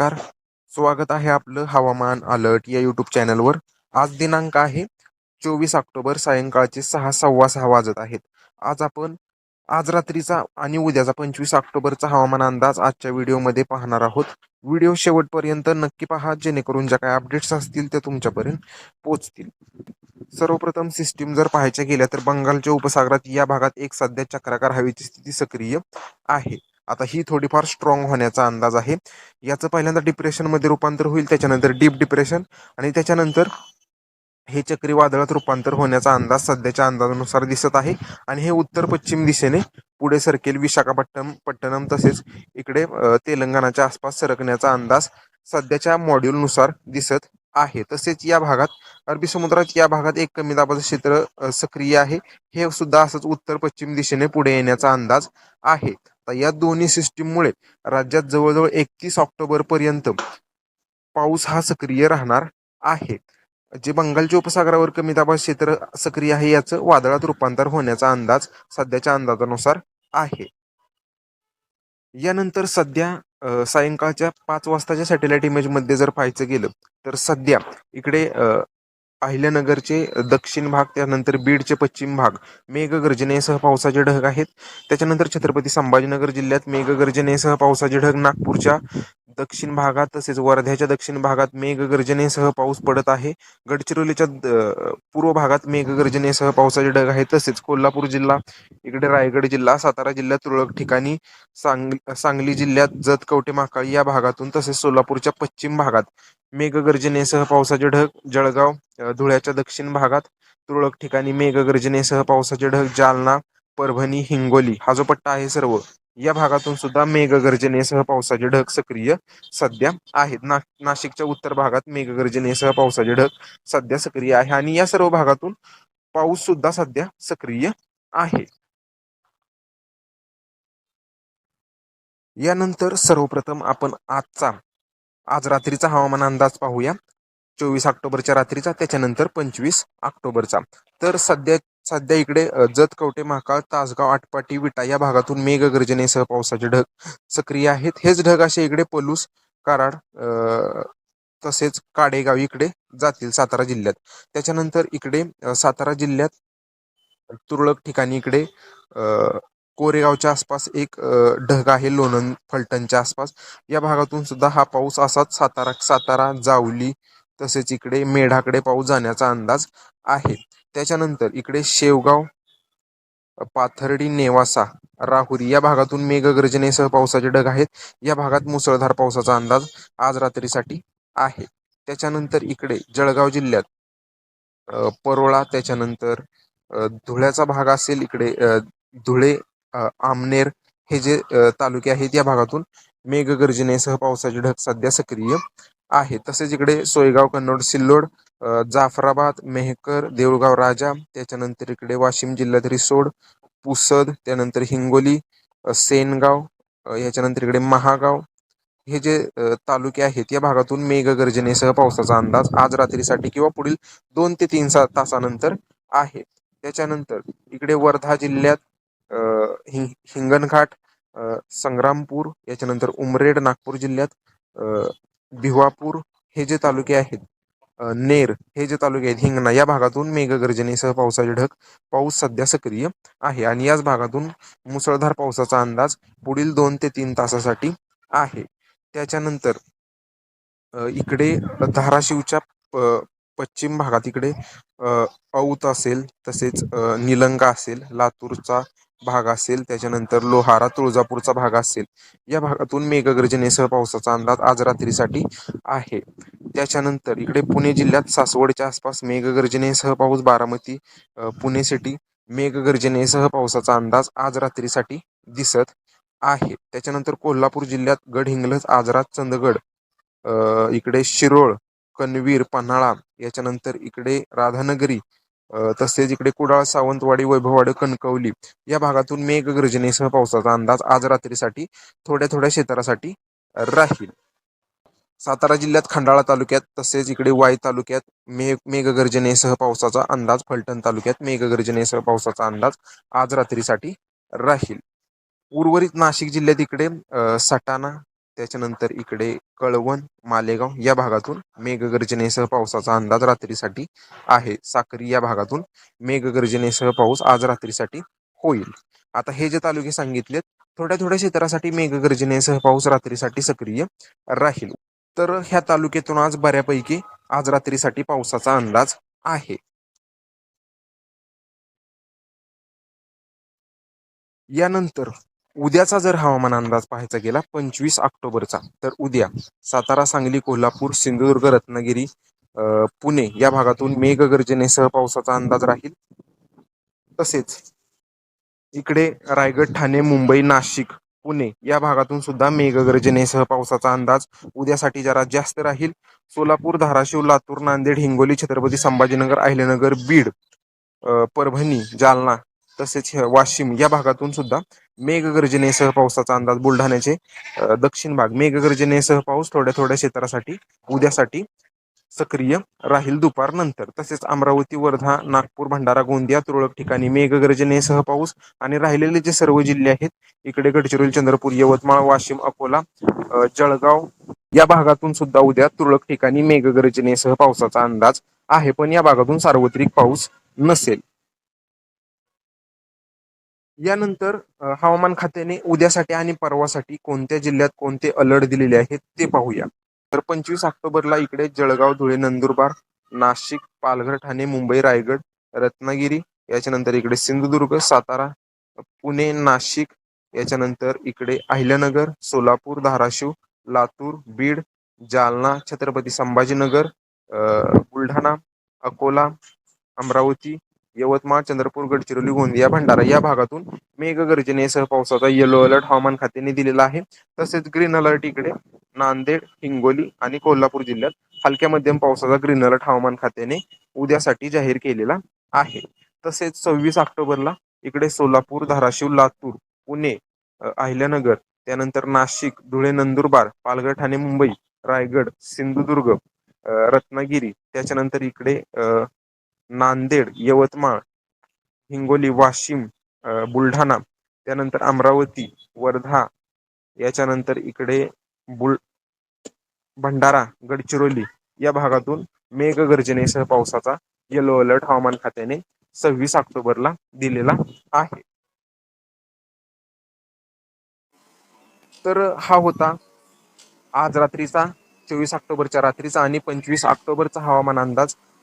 नमस्कार. स्वागत आहे आपलं हवामान अलर्ट या युट्यूब चॅनलवर. आज दिनांक आहे चोवीस ऑक्टोबर सायंकाळचे सहा सव्वा सहा वाजत आहेत. आज आपण आज रात्रीचा आणि उद्याचा पंचवीस ऑक्टोबरचा हवामान अंदाज आजच्या व्हिडिओमध्ये पाहणार आहोत. व्हिडिओ शेवटपर्यंत नक्की पहा जेणेकरून ज्या काही अपडेट्स असतील त्या तुमच्यापर्यंत पोचतील सर्वप्रथम सिस्टीम जर पाहायच्या गेल्या तर बंगालच्या उपसागरात या भागात एक सध्या चक्राकार हवेची स्थिती सक्रिय आहे. आता ही थोडीफार स्ट्रॉंग होण्याचा अंदाज आहे. याचं पहिल्यांदा डिप्रेशनमध्ये रूपांतर होईल त्याच्यानंतर डीप डिप्रेशन आणि त्याच्यानंतर हे चक्रीवादळात रूपांतर होण्याचा अंदाज सध्याच्या अंदाजानुसार दिसत आहे. आणि हे उत्तर पश्चिम दिशेने पुढे सरकेल. विशाखापट्टणम पट्टणम तसेच इकडे तेलंगणाच्या आसपास सरकण्याचा अंदाज सध्याच्या मॉड्यूलनुसार दिसत आहे. तसेच या भागात अरबी समुद्रात या भागात एक कमी दाबाचं क्षेत्र सक्रिय आहे. हे सुद्धा असंच उत्तर पश्चिम दिशेने पुढे येण्याचा अंदाज आहे. तर या दोन्ही सिस्टीममुळे राज्यात जवळजवळ एकतीस ऑक्टोबर पर्यंत पाऊस हा सक्रिय राहणार आहे. जे बंगालच्या उपसागरावर कमी दाबात क्षेत्र सक्रिय आहे याचं वादळात रूपांतर होण्याचा अंदाज सध्याच्या अंदाजानुसार आहे. यानंतर सध्या सायंकाळच्या पाच वाजताच्या सॅटेलाइट इमेजमध्ये जर पाहायचं गेलं तर सध्या इकडे अहिल्यानगरचे दक्षिण भाग त्यानंतर बीडचे पश्चिम भाग मेघगर्जनेसह पावसाचे ढग आहेत. त्याच्यानंतर छत्रपती संभाजीनगर जिल्ह्यात मेघगर्जनेसह पावसाचे ढग नागपूरच्या दक्षिण भागात तसेच वर्ध्याच्या दक्षिण भागात मेघगर्जनेसह पाऊस पडत आहे. गडचिरोलीच्या पूर्व भागात मेघगर्जनेसह पावसाचे ढग आहे. तसेच कोल्हापूर जिल्हा इकडे रायगड जिल्हा सातारा जिल्ह्यात तुरळक ठिकाणी सांग सांगली जिल्ह्यात जत कवटे महाकाळी या भागातून तसेच सोलापूरच्या पश्चिम भागात मेघगर्जनेसह पावसाचे ढग जळगाव धुळ्याच्या दक्षिण भागात तुरळक ठिकाणी मेघगर्जनेसह पावसाचे ढग जालना परभणी हिंगोली हा जो पट्टा आहे सर्व या भागातून सुद्धा मेघगर्जनेसह पावसाचे ढग सक्रिय सध्या आहेत. ना नाशिकच्या उत्तर भागात मेघगर्जनेसह पावसाचे ढग सध्या सक्रिय आहे आणि या सर्व भागातून पाऊस सुद्धा सध्या सक्रिय आहे. यानंतर सर्वप्रथम आपण आजचा आज रात्रीचा हवामान अंदाज पाहूया. चोवीस ऑक्टोबरच्या रात्रीचा त्याच्यानंतर पंचवीस ऑक्टोबरचा. तर सध्या सध्या इकडे जत कवटे महाकाळ तासगाव आटपाटी विटा या भागातून मेघगर्जनेसह पावसाचे ढग सक्रिय आहेत. हेच ढग असे इकडे पलूस कराड तसेच काडेगाव इकडे जातील सातारा जिल्ह्यात. त्याच्यानंतर इकडे सातारा जिल्ह्यात तुरळक ठिकाणी इकडे कोरेगावच्या आसपास एक ढग आहे लोणंद फलटणच्या आसपास. या भागातून सुद्धा हा पाऊस असाच सातारा सातारा जावली तसेच इकडे मेढाकडे पाऊस जाण्याचा अंदाज आहे. त्याच्यानंतर इकडे शेवगाव पाथर्डी नेवासा राहुरी या भागातून मेघगर्जनेसह पावसाचे ढग आहेत. या भागात मुसळधार पावसाचा अंदाज आज रात्रीसाठी आहे. त्याच्यानंतर इकडे जळगाव जिल्ह्यात परोळा त्याच्यानंतर धुळ्याचा भाग असेल इकडे धुळे आमनेर हे जे तालुके आहेत या भागातून मेघगर्जनेसह पावसाचे ढग सध्या सक्रिय आहे. तसेच इकडे सोयगाव कन्नड सिल्लोड जाफराबाद मेहकर देऊळगाव राजा त्याच्यानंतर इकडे वाशिम जिल्ह्यात रिसोड पुसद त्यानंतर हिंगोली सेनगाव याच्यानंतर इकडे महागाव. हे जे तालुके आहेत या भागातून मेघगर्जनेसह पावसाचा अंदाज आज रात्रीसाठी किंवा पुढील दोन ते तीन तासानंतर आहे. त्याच्यानंतर इकडे वर्धा जिल्ह्यात हिंग हिंगणघाट संग्रामपूर याच्यानंतर उमरेड नागपूर जिल्ह्यात भिवापूर हे जे तालुके आहेत नेर हे जे तालुके आहेत हिंगणा या भागातून मेघगर्जनेसह पावसाचे ढग पाऊस सध्या सक्रिय आहे आणि याच भागातून मुसळधार पावसाचा अंदाज पुढील दोन ते तीन तासासाठी आहे. त्याच्यानंतर इकडे धाराशिवच्या पश्चिम भागात इकडे औत असेल तसेच निलंगा असेल लातूरचा भाग असेल त्याच्यानंतर लोहारा तुळजापूरचा भाग असेल. या भागातून मेघगर्जनेसह पावसाचा अंदाज आज रात्रीसाठी आहे. त्याच्यानंतर इकडे पुणे जिल्ह्यात सासवडच्या आसपास मेघगर्जनेसह पाऊस बारामती पुणे सिटी मेघगर्जनेसह पावसाचा अंदाज आज रात्रीसाठी दिसत आहे. त्याच्यानंतर कोल्हापूर जिल्ह्यात गडहिंग्लज आजरा चंदगड इकडे शिरोळ कणवीर पन्हाळा याच्यानंतर इकडे राधानगरी तसेच इकडे कुडाळ सावंतवाडी वैभववाडी कणकवली या भागातून मेघगर्जनेसह पावसाचा अंदाज आज रात्रीसाठी थोड्या थोड्या क्षेत्रासाठी राहील. सातारा जिल्ह्यात खंडाळा तालुक्यात तसेच इकडे वाई तालुक्यात मेघ मेघगर्जनेसह पावसाचा अंदाज फलटण तालुक्यात मेघगर्जनेसह पावसाचा अंदाज आज रात्रीसाठी राहील. उर्वरित नाशिक जिल्ह्यात इकडे सटाणा त्याच्यानंतर इकडे कळवण मालेगाव या भागातून मेघगर्जनेसह पावसाचा अंदाज रात्रीसाठी आहे. साक्री या भागातून मेघगर्जनेसह पाऊस आज रात्रीसाठी होईल. आता हे जे तालुके सांगितलेत थोड्या थोड्या क्षेत्रासाठी मेघगर्जनेसह पाऊस रात्रीसाठी सक्रिय राहील. तर ह्या तालुक्यातून आज बऱ्यापैकी आज रात्रीसाठी पावसाचा अंदाज आहे. यानंतर उद्याचा जर हवामान अंदाज पाहायचा गेला पंचवीस ऑक्टोबरचा तर उद्या सातारा सांगली कोल्हापूर सिंधुदुर्ग रत्नागिरी पुणे या भागातून मेघगर्जनेसह पावसाचा अंदाज राहील. तसेच इकडे रायगड ठाणे मुंबई नाशिक पुणे या भागातून सुद्धा मेघगर्जनेसह पावसाचा अंदाज उद्यासाठी जरा जास्त राहील. सोलापूर धाराशिव लातूर नांदेड हिंगोली छत्रपती संभाजीनगर अहिल्यानगर बीड परभणी जालना तसेच हे वाशिम या भागातून सुद्धा मेघगर्जनेसह पावसाचा अंदाज बुलढाण्याचे दक्षिण भाग मेघगर्जनेसह पाऊस थोड्या थोड्या क्षेत्रासाठी उद्यासाठी सक्रिय राहील दुपारनंतर तसेच अमरावती वर्धा नागपूर भंडारा गोंदिया तुरळक ठिकाणी मेघगर्जनेसह पाऊस आणि राहिलेले जे सर्व जिल्हे आहेत इकडे गडचिरोली चंद्रपूर यवतमाळ वाशिम अकोला जळगाव या भागातून सुद्धा उद्या तुरळक ठिकाणी मेघगर्जनेसह पावसाचा अंदाज आहे. पण या भागातून सार्वत्रिक पाऊस नसेल. यानंतर अ, हवामान खात्याने उद्यासाठी आणि परवासाठी कोणत्या जिल्ह्यात कोणते अलर्ट दिलेले आहेत ते पाहूया. तर पंचवीस ऑक्टोबरला इकडे जळगाव धुळे नंदुरबार नाशिक पालघर ठाणे मुंबई रायगड रत्नागिरी याच्यानंतर इकडे सिंधुदुर्ग सातारा पुणे नाशिक याच्यानंतर इकडे अहिल्यानगर सोलापूर धाराशिव लातूर बीड जालना छत्रपती संभाजीनगर अ, बुलढाणा अकोला अमरावती यवतमाळ चंद्रपूर गडचिरोली गोंदिया भंडारा या भागातून मेघगर्जनेसह पावसाचा येलो अलर्ट हवामान खात्याने दिलेला आहे. तसेच ग्रीन अलर्ट इकडे नांदेड हिंगोली आणि कोल्हापूर जिल्ह्यात हलक्या मध्यम पावसाचा ग्रीन अलर्ट हवामान खात्याने उद्यासाठी जाहीर केलेला आहे. तसेच सव्वीस ऑक्टोबरला इकडे सोलापूर धाराशिव लातूर पुणे अहिल्यानगर त्यानंतर नाशिक धुळे नंदुरबार पालघर ठाणे मुंबई रायगड सिंधुदुर्ग रत्नागिरी त्याच्यानंतर इकडे नांदेड यवतमाळ हिंगोली वाशिम बुलढाणा त्यानंतर अमरावती वर्धा याच्यानंतर इकडे बुल भंडारा गडचिरोली या भागातून मेघगर्जनेसह पावसाचा येलो अलर्ट हवामान खात्याने सव्वीस ऑक्टोबरला दिलेला आहे. तर हा होता आज रात्रीचा चोवीस ऑक्टोबरच्या रात्रीचा आणि पंचवीस ऑक्टोबरचा हवामान अंदाज.